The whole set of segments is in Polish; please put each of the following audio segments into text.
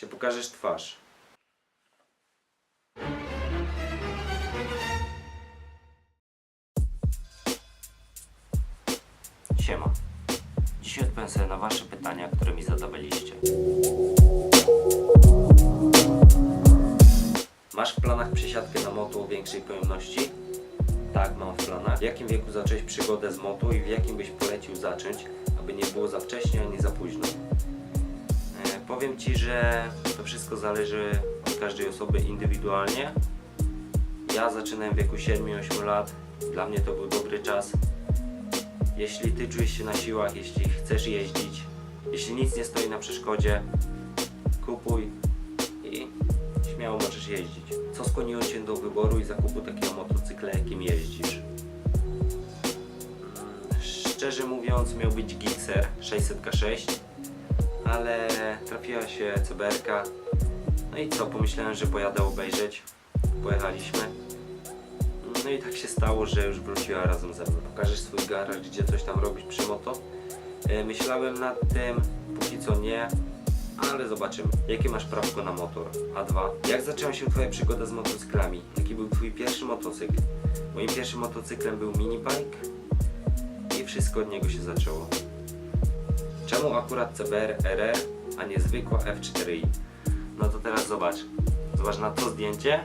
Czy pokażesz twarz? Siema. Dzisiaj odpowiem na Wasze pytania, które mi zadawaliście. Masz w planach przesiadkę na moto o większej pojemności? Tak, mam w planach. W jakim wieku zacząłeś przygodę z moto i w jakim byś polecił zacząć, aby nie było za wcześnie ani za późno? Powiem Ci, że to wszystko zależy od każdej osoby indywidualnie. Ja zaczynałem w wieku 7-8 lat. Dla mnie to był dobry czas. Jeśli Ty czujesz się na siłach, jeśli chcesz jeździć, jeśli nic nie stoi na przeszkodzie, kupuj i śmiało możesz jeździć. Co skłoniło Cię do wyboru i zakupu takiego motocykla, jakim jeździsz? Szczerze mówiąc, miał być Gixxer 600K6, ale trafiła się CBR-ka. No i co, pomyślałem, że pojadę obejrzeć. Pojechaliśmy. No i tak się stało, że już wróciła razem ze mną. Pokażesz swój garaż, gdzie coś tam robisz przy moto? E, Myślałem nad tym, póki co nie, ale zobaczymy. Jakie masz prawko na motor? A2. Jak zaczęła się Twoja przygoda z motocyklami? Jaki był Twój pierwszy motocykl? Moim pierwszym motocyklem był minibike i wszystko od niego się zaczęło. Czemu akurat CBR RR, a nie zwykła F4i? No to teraz zobacz. Zobacz na to zdjęcie,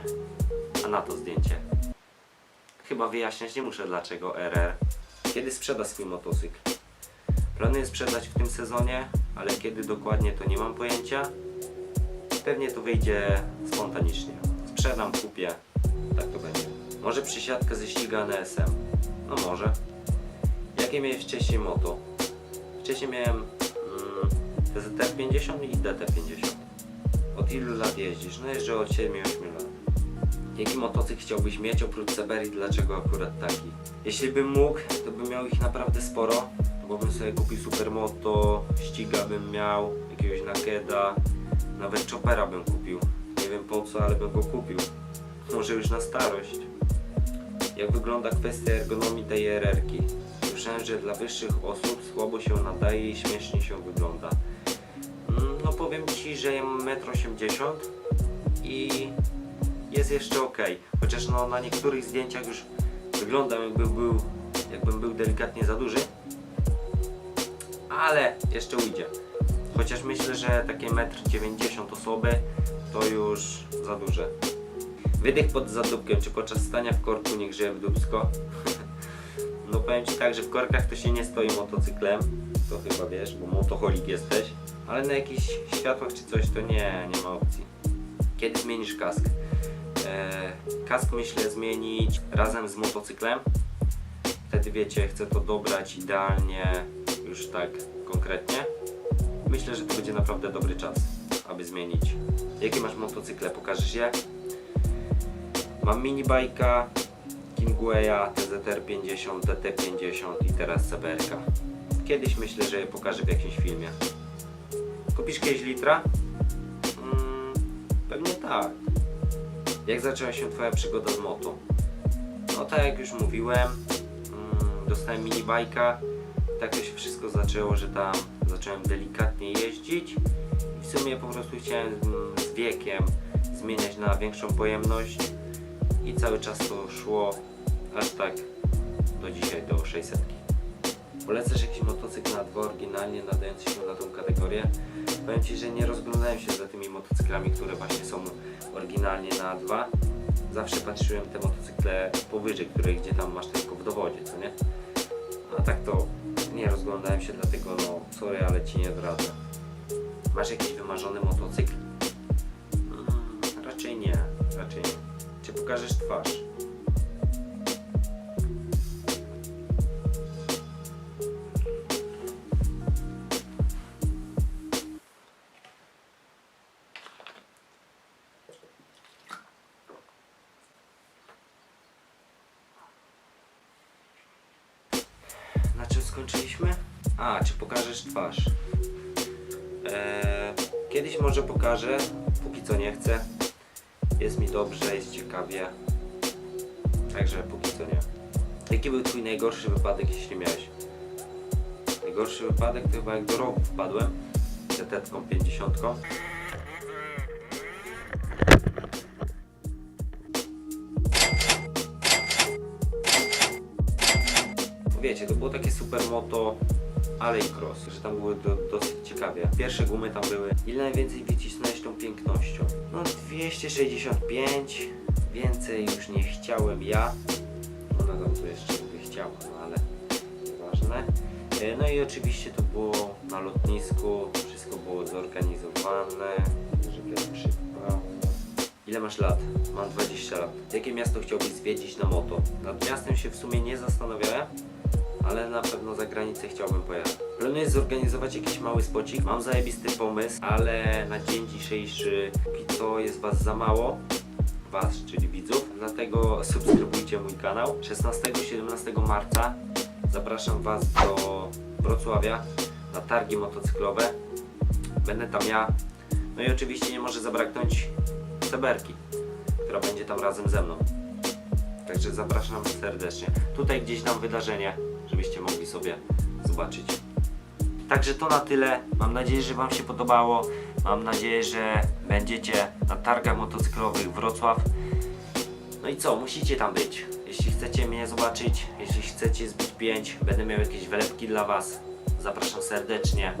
a na to zdjęcie. Chyba wyjaśniać nie muszę dlaczego RR. Kiedy sprzeda swój motocykl? Planuję sprzedać w tym sezonie, ale kiedy dokładnie to nie mam pojęcia. Pewnie to wyjdzie spontanicznie. Sprzedam, kupię. Tak to będzie. Może przysiadka ze ściga NSM. No może. Jakie miałeś wcześniej moto? Wcześniej miałem mm, TZT50 i DT50. Od ilu lat jeździsz? No jeżdżę od 7-8 lat. Jaki motocykl chciałbyś mieć oprócz Seberi? Dlaczego akurat taki? Jeśli bym mógł, to bym miał ich naprawdę sporo. Bo bym sobie kupił supermoto, ściga bym miał, jakiegoś nakeda, nawet chopera bym kupił. Nie wiem po co, ale bym go kupił. Może już na starość. Jak wygląda kwestia ergonomii tej RR-ki? Słyszałem, że dla wyższych osób słabo się nadaje i śmiesznie się wygląda. Powiem Ci, że mam 1,80 m i jest jeszcze ok. Chociaż no, na niektórych zdjęciach już wyglądam jakby był, jakbym był delikatnie za duży. Ale jeszcze ujdzie. Chociaż myślę, że takie 1,90 m osoby to już za duże. Wydech pod zadupkiem, czy podczas stania w korku nie grzeje w dupsko? No powiem Ci tak, że w korkach to się nie stoi motocyklem, to chyba wiesz, bo motoholik jesteś, ale na jakichś światłach czy coś to nie, nie ma opcji. Kiedy zmienisz kask? E, kask myślę zmienić razem z motocyklem. Wtedy wiecie, chcę to dobrać idealnie, już tak konkretnie. Myślę, że to będzie naprawdę dobry czas, aby zmienić. Jakie masz motocykle? Pokażesz je? Mam minibajka, Kingwaya, TZR 50, DT 50 i teraz CBR-ka. Kiedyś myślę, że je pokażę w jakimś filmie. Kupisz kiedyś litra? Mm, pewnie tak. Jak zaczęła się Twoja przygoda z moto? No tak jak już mówiłem, mm, dostałem minibajka. Tak to się wszystko zaczęło, że tam zacząłem delikatnie jeździć. I w sumie po prostu chciałem mm, z wiekiem zmieniać na większą pojemność i cały czas to szło tak do dzisiaj, do 600. Polecasz jakiś motocykl na dwa oryginalnie nadający się na tą kategorię? Powiem Ci, że nie rozglądałem się za tymi motocyklami, które właśnie są oryginalnie na dwa. Zawsze patrzyłem te motocykle powyżej, które gdzie tam masz tylko w dowodzie, co nie? A tak to nie rozglądałem się, dlatego no sorry, ale Ci nie zdradzę. Masz jakiś wymarzony motocykl? Mm, raczej nie, raczej nie. Czy pokażesz twarz? Skończyliśmy? A, czy pokażesz twarz? Eee, kiedyś może pokażę, póki co nie chcę. Jest mi dobrze, jest ciekawie. Także póki co nie. Jaki był twój najgorszy wypadek, jeśli miałeś? Najgorszy wypadek to chyba jak do rowu wpadłem. ZT-ką 50. wiecie, to było takie supermoto, ale i cross, że tam były do, dosyć ciekawie. Pierwsze gumy tam były. Ile najwięcej wycisnąłeś tą pięknością? No 265, więcej już nie chciałem ja. Ona tam tu jeszcze by chciała, no ale nieważne. E, No i oczywiście to było na lotnisku, wszystko było zorganizowane, żeby. Ile masz lat? Mam 20 lat. Jakie miasto chciałbyś zwiedzić na moto? Nad miastem się w sumie nie zastanawiałem, ale na pewno za granicę chciałbym pojechać. Planuję zorganizować jakiś mały spocik. Mam zajebisty pomysł, ale na dzień dzisiejszy póki co jest Was za mało. Was, czyli widzów. Dlatego subskrybujcie mój kanał. 16-17 marca zapraszam Was do Wrocławia na targi motocyklowe. Będę tam ja. No i oczywiście nie może zabraknąć Seberki, która będzie tam razem ze mną. Także zapraszam serdecznie. Tutaj gdzieś tam wydarzenie, żebyście mogli sobie zobaczyć. Także to na tyle. Mam nadzieję, że Wam się podobało. Mam nadzieję, że będziecie na targach motocyklowych Wrocław. No i co, musicie tam być. Jeśli chcecie mnie zobaczyć, jeśli chcecie zbić 5, będę miał jakieś wlepki dla Was. Zapraszam serdecznie.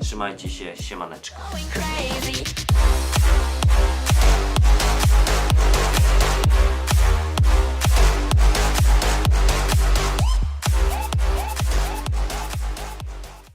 Trzymajcie się, siemaneczko.